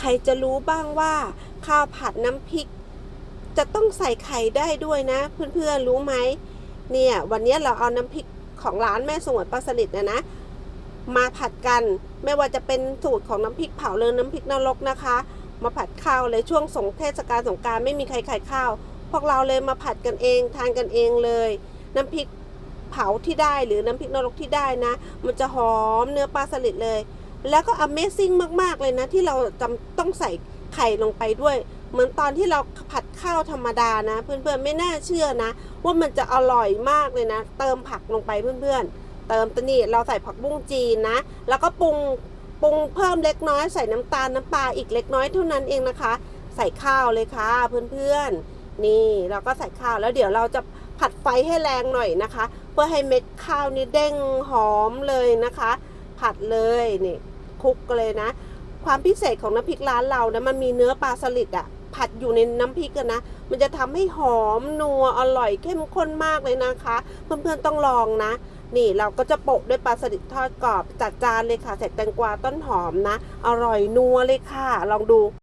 ใครจะรู้บ้างว่า ข้าวผัดน้ำพริก จะต้องใส่ไข่ได้ด้วยนะ เพื่อนๆรู้ไหมเนี่ยวันนี้เราเอาน้ำพริกของร้านแม่สงวนปลาสลิดนะนะมาผัดกันไม่ว่าจะเป็นสูตรของน้ำพริกเผาเลยน้ำพริกนรกนะคะ มาผัดข้าวเลยช่วงสงเทศกาลสงการไม่มีใครขายข้าว พวกเราเลยมาผัดกันเองทานกันเองเลย น้ำพริกเผาที่ได้หรือน้ำพริกนรกที่ได้นะ มันจะหอมเนื้อปลาสลิดเลย แล้วก็ Amazing มาก ๆ เลยนะ ที่เราจำต้องใส่ไข่ลงไปด้วย เหมือนตอนที่เราผัดข้าวธรรมดานะ เพื่อนๆ ไม่น่าเชื่อนะ ว่ามันจะอร่อยมากเลยนะ เติมผักลงไปเพื่อนๆ เติมตัวนี้เราใส่ผักบุ้งจีนนะ แล้วก็ปรุงปรุงเพิ่มเล็กน้อยใส่น้ำตาลน้ำปลาอีกเล็กน้อยเท่านั้นเองนะคะ ใส่ข้าวเลยค่ะเพื่อนๆ นี่เราก็ใส่ข้าวแล้วเดี๋ยวเราจะผัดไฟให้แรงหน่อยนะคะ เพื่อให้เม็ดข้าวนี่เด้งหอมเลยนะคะ ผัดเลยนี่คุกเลยนะ ความพิเศษของน้ำพริกร้านเรานะมันมีเนื้อปลาสลิดอะผัดอยู่ในน้ำพริกกันนะ มันจะทำให้หอมนัวอร่อยเข้มข้นมากเลยนะคะ เพื่อนๆต้องลองนะ นี่เราก็จะโปะด้วยปลาสลิดทอดกรอบจัดจานเลยค่ะใส่แตงกวาต้นหอมนะ อร่อยนัวเลยค่ะ ลองดู